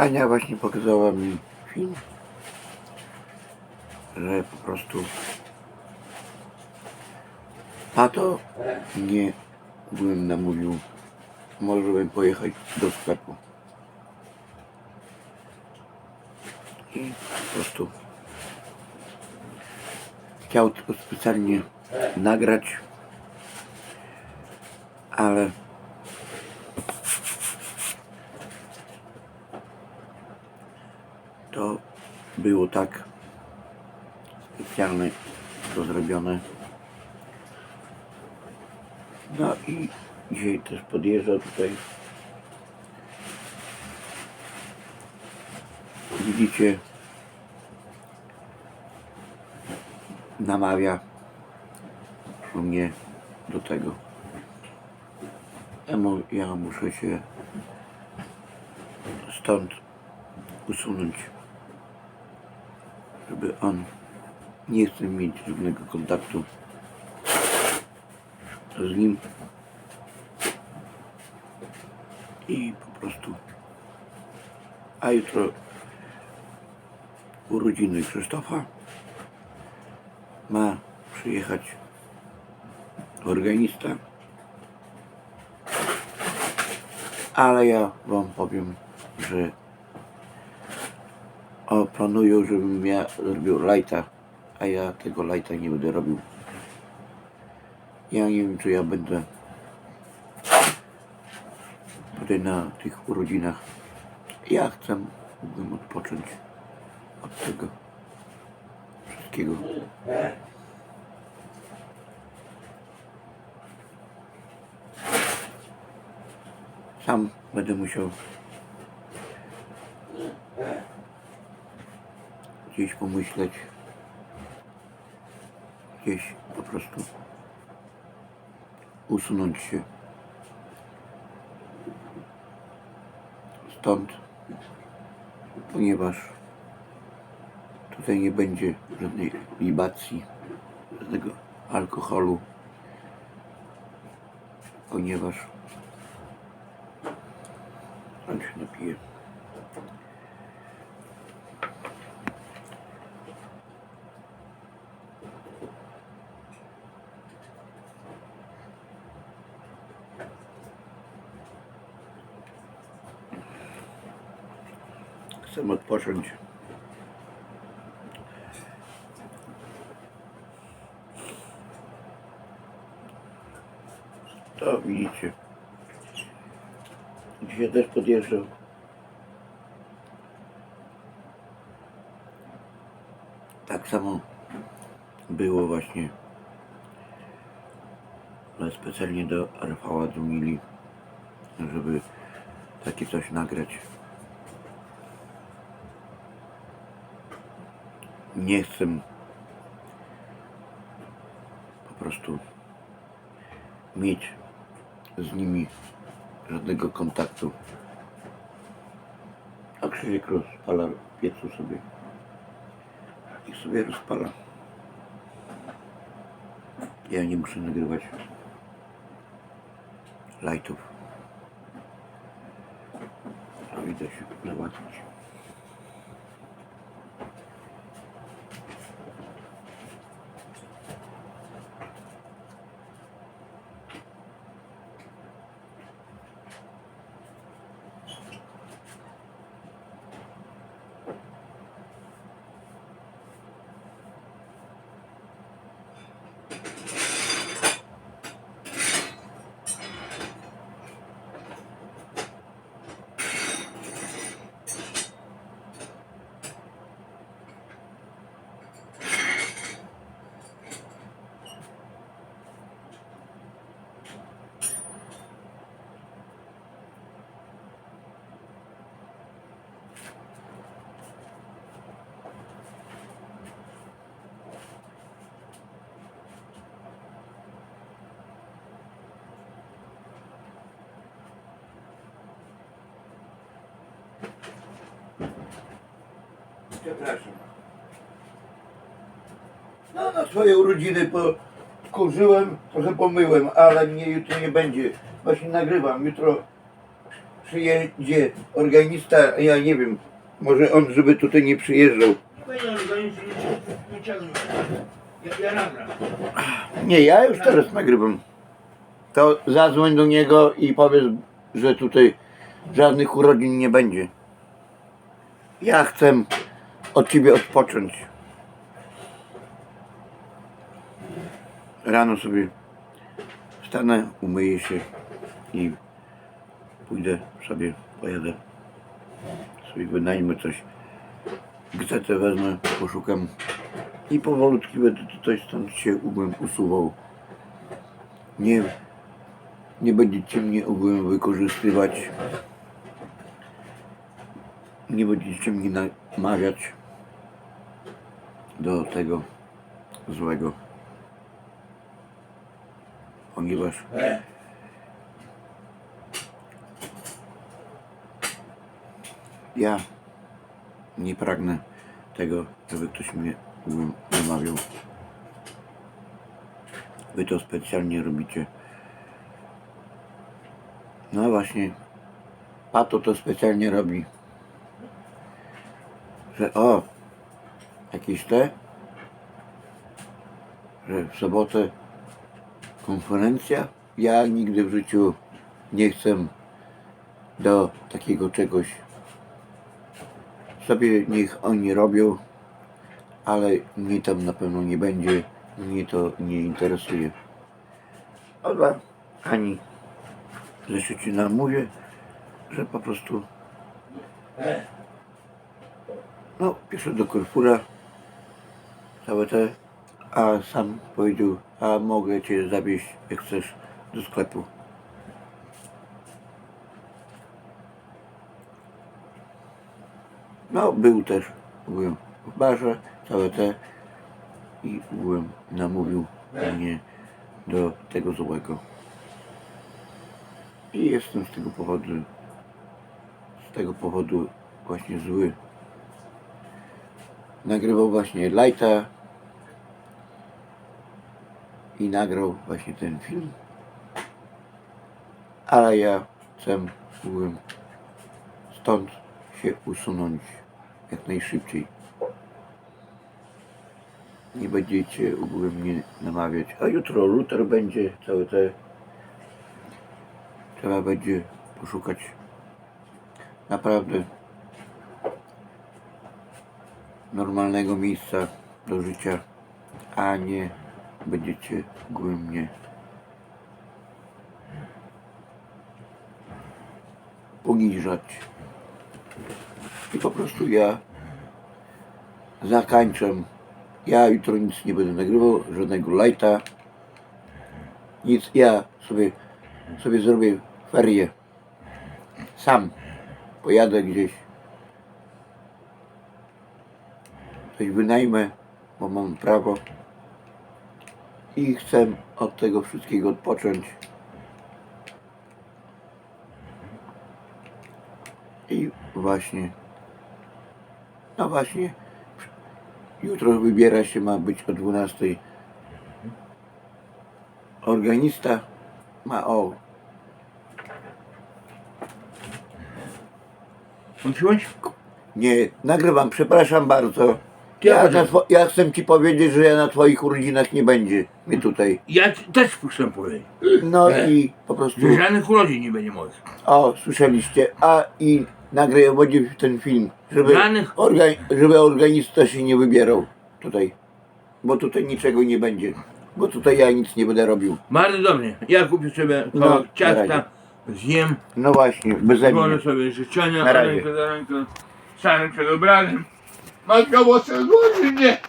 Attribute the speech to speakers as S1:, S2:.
S1: Ania właśnie pokazała mi film, że po prostu tato nie byłem namówił, może bym pojechać do sklepu. I po prostu chciał tylko specjalnie nagrać, ale to było tak specjalnie to zrobione. No i dzisiaj też podjeżdża tutaj. Widzicie, namawia mnie do tego. Ja, mu, ja muszę się stąd usunąć, żeby on nie chce mieć żadnego kontaktu z nim i po prostu a jutro urodziny Krzysztofa ma przyjechać organista. Ale ja wam powiem, że o, planują, żebym ja zrobił lajta, a ja tego lajta nie będę robił. Ja nie wiem, czy ja będę tutaj na tych urodzinach. Ja chcę, mógłbym odpocząć od tego wszystkiego. Sam będę musiał gdzieś pomyśleć, gdzieś po prostu usunąć się stąd, ponieważ tutaj nie będzie żadnej libacji, żadnego alkoholu, ponieważ on się napije. Chcę odpocząć. To widzicie. Dzisiaj też podjeżdżał. Tak samo było właśnie. Ale specjalnie do Rafała dzwonili, żeby takie coś nagrać. Nie chcę po prostu mieć z nimi żadnego kontaktu. A Krzysiek rozpala piecu sobie. I sobie rozpala. Ja nie muszę nagrywać lightów. To idę się Przepraszam. No na swoje urodziny pokurzyłem, trochę pomyłem, ale mnie jutro nie będzie. Właśnie nagrywam. Jutro przyjedzie organista, ja nie wiem, może on, żeby tutaj nie przyjeżdżał.
S2: Będzie nie będzie. Ja, ja nagram.
S1: Nie, ja już teraz nagrywam. To zadzwoń do niego i powiedz, że tutaj żadnych urodzin nie będzie. Ja chcę od ciebie odpocząć. Rano sobie wstanę, umyję się i pójdę sobie, pojadę. Sobie wynajmę coś. Gazetę wezmę, poszukam i powolutki będę tutaj stąd się ogółem usuwał. Nie, nie będziecie mnie ogółem wykorzystywać. Nie będziecie mnie namawiać do tego złego. Ponieważ ja nie pragnę tego, żeby ktoś mnie namawiał. Wy to specjalnie robicie. No właśnie, Pato to specjalnie robi. Że o, jakieś te, że w sobotę konferencja. Ja nigdy w życiu nie chcę do takiego czegoś. Sobie niech oni robią, ale mnie tam na pewno nie będzie. Mnie to nie interesuje. Dobra, ani zresztą ci namówię, że po prostu no, piszę do Korfura całe te, a sam powiedział, a mogę cię zawieźć jak chcesz do sklepu. No, był też, byłem w barze, całe te i byłem, namówił mnie do tego złego. I jestem z tego powodu, z tego powodu właśnie zły. Nagrywał właśnie Lighta i nagrał właśnie ten film. Ale ja chcę byłem stąd się usunąć jak najszybciej. Nie będziecie ogólnie mnie namawiać. A jutro Luther będzie, całe te. Trzeba będzie poszukać naprawdę normalnego miejsca do życia, a nie będziecie mnie poniżać. I po prostu ja zakończę. Ja jutro nic nie będę nagrywał, żadnego lighta. Nic, ja sobie, sobie zrobię ferie. Sam pojadę gdzieś. Coś wynajmę, bo mam prawo. I chcę od tego wszystkiego odpocząć. I właśnie, no właśnie, jutro wybiera się, ma być o 12. Organista ma o,
S2: Włączyłeś?
S1: nie, nagrywam, przepraszam bardzo. Ja, na ja chcę ci powiedzieć, że ja na twoich urodzinach nie będzie mnie tutaj.
S2: Ja ci też chcę powiedzieć,
S1: No i po prostu,
S2: że żadnych urodzin nie będzie moich.
S1: o, słyszeliście, a i nagrę będzie ten film, żeby,
S2: Żadnych-
S1: orga, żeby organista się nie wybierał tutaj, bo tutaj niczego nie będzie, bo tutaj ja nic nie będę robił.
S2: Bardzo dobrze. Ja kupię sobie
S1: No,
S2: kawałek
S1: na
S2: ciasta, zjem,
S1: No właśnie, mnie.
S2: złożę sobie życzenia,
S1: Na razie.
S2: rękę za rękę, starym przed obrazem. на кого сижу, жене.